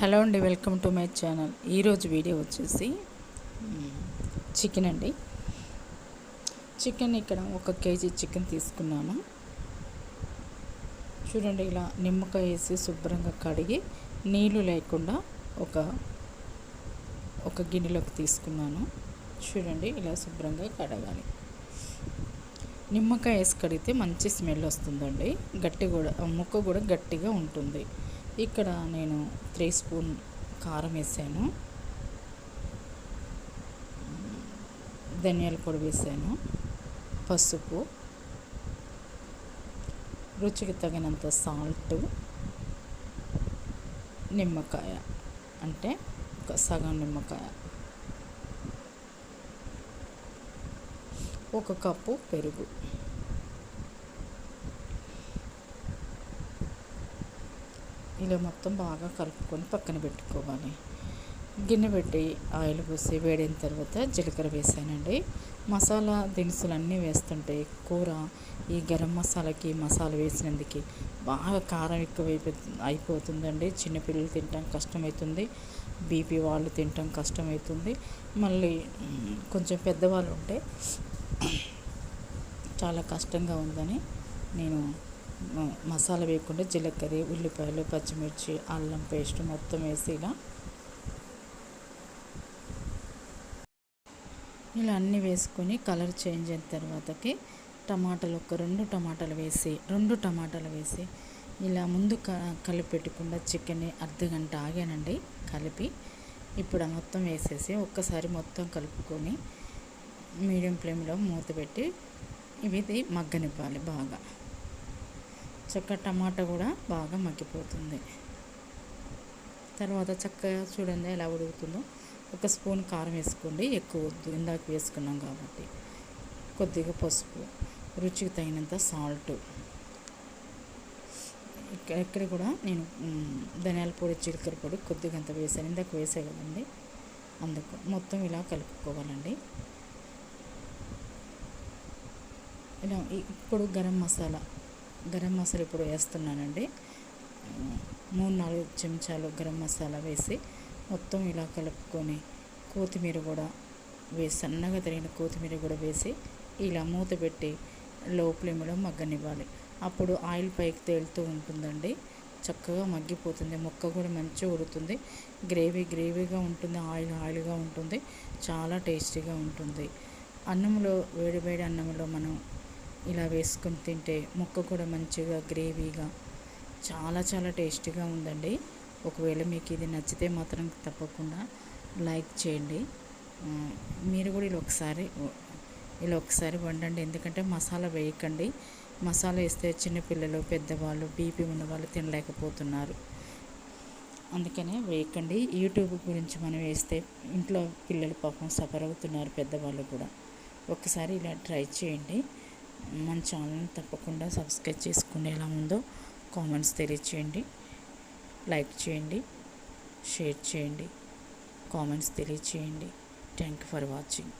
Hello అండి welcome to my channel. ఈరోజు video వచ్చేసి చికెన్ అండి. చికెన్ ఇక్కడ ఒక కేజీ చికెన్ తీసుకున్నాను. చూడండి ఇలా నిమ్మకాయ వేసి శుభ్రంగా కడిగి నీళ్ళు లేకుండా ఒక ఒక గిన్నెలోకి తీసుకున్నాను. చూడండి ఇలా శుభ్రంగా కడగాలి. నిమ్మకాయ వేసి కడిగితే మంచి స్మెల్ వస్తుందండి. గట్టి కూడా ముక్క కూడా గట్టిగా ఉంటుంది. ఇక్కడ నేను త్రీ స్పూన్ కారం వేసాను. ధనియాల పొడి వేసాను. పసుపు. రుచికి తగినంత సాల్ట్. నిమ్మకాయ. అంటే ఒక సగం నిమ్మకాయ. ఒక కప్పు పెరుగు. ఇలా మొత్తం బాగా కలుపుకొని పక్కన పెట్టుకోవాలి. గిన్నె పెట్టి ఆయిల్ పోసి వేడిన తర్వాత జీలకర్ర వేసానండి. మసాలా దినుసులు అన్నీ వేస్తుంటే కూర ఈ గరం మసాలాకి మసాలా వేసినందుకు బాగా కారం ఎక్కువ అయిపోతుందండి. చిన్నపిల్లలు తినటం కష్టమవుతుంది బీపీ వాళ్ళు తినటం కష్టమవుతుంది మళ్ళీ కొంచెం పెద్దవాళ్ళు ఉంటే చాలా కష్టంగా ఉందని నేను మసాలా వేయకుండా జీలకర్ర ఉల్లిపాయలు పచ్చిమిర్చి అల్లం పేస్ట్ మొత్తం వేసి ఇలా ఇలా అన్నీ వేసుకొని కలర్ చేంజ్ అయిన తర్వాతకి టమాటాలు ఒక రెండు టమాటాలు వేసి రెండు టమాటాలు వేసి ఇలా ముందు కలిపి పెట్టుకుండా చికెన్ని అర్ధ గంట ఆగానండి కలిపి. ఇప్పుడు మొత్తం వేసేసి ఒక్కసారి మొత్తం కలుపుకొని మీడియం ఫ్లేమ్లో మూత పెట్టి ఇవి మగ్గనివ్వాలి బాగా. చక్క టమాటా కూడా బాగా మగ్గిపోతుంది. తర్వాత చక్కగా చూడండి ఎలా ఉడుకుతుందో. ఒక స్పూన్ కారం వేసుకోండి. ఎక్కువ వద్దు. ఇందాక వేసుకున్నాం కాబట్టి. కొద్దిగా పసుపు. రుచికి తగినంత సాల్ట్. ఇక్కడ కూడా నేను ధనియాల పొడి జీలకర్ర పొడి కొద్దిగా అంత వేసాను ఇందాక వేసే కదండి. అందుకు మొత్తం ఇలా కలుపుకోవాలండి. ఇలా ఇప్పుడు గరం మసాలా గరం మసాలా ఇప్పుడు వేస్తున్నానండి. మూడు నాలుగు చెంచాలు గరం మసాలా వేసి మొత్తం ఇలా కలుపుకొని కొత్తిమీర కూడా వేసి సన్నగా తరిగిన కొత్తిమీర కూడా వేసి ఇలా మూత పెట్టి లో ఫ్లేమ్లో మగ్గనివ్వాలి. అప్పుడు ఆయిల్ పైకి తేలుతూ ఉంటుందండి. చక్కగా మగ్గిపోతుంది. ముక్క కూడా మంచిగా ఉడుతుంది. గ్రేవీ గ్రేవీగా ఉంటుంది. ఆయిల్ ఆయిల్గా ఉంటుంది. చాలా టేస్టీగా ఉంటుంది. అన్నంలో వేడి వేడి అన్నంలో మనం ఇలా వేసుకొని తింటే ముక్క కూడా మంచిగా గ్రేవీగా చాలా చాలా టేస్టీగా ఉందండి. ఒకవేళ మీకు ఇది నచ్చితే మాత్రం తప్పకుండా లైక్ చేయండి. మీరు కూడా ఇలా ఒకసారి ఇలా ఒకసారి వండండి. ఎందుకంటే మసాలా వేయకండి. మసాలా వేస్తే చిన్నపిల్లలు పెద్దవాళ్ళు బీపీ ఉన్నవాళ్ళు తినలేకపోతున్నారు. అందుకనే వేయకండి. యూట్యూబ్ గురించి మనం వేస్తే ఇంట్లో పిల్లలు పాపం సఫర్ అవుతున్నారు పెద్దవాళ్ళు కూడా. ఒకసారి ఇలా ట్రై చేయండి. మన ఛానల్ని తప్పకుండా సబ్స్క్రైబ్ చేసుకుని ఎలా ఉందో కామెంట్స్ తెలియచేయండి. లైక్ చేయండి. షేర్ చేయండి. కామెంట్స్ తెలియచేయండి. Thank you for watching.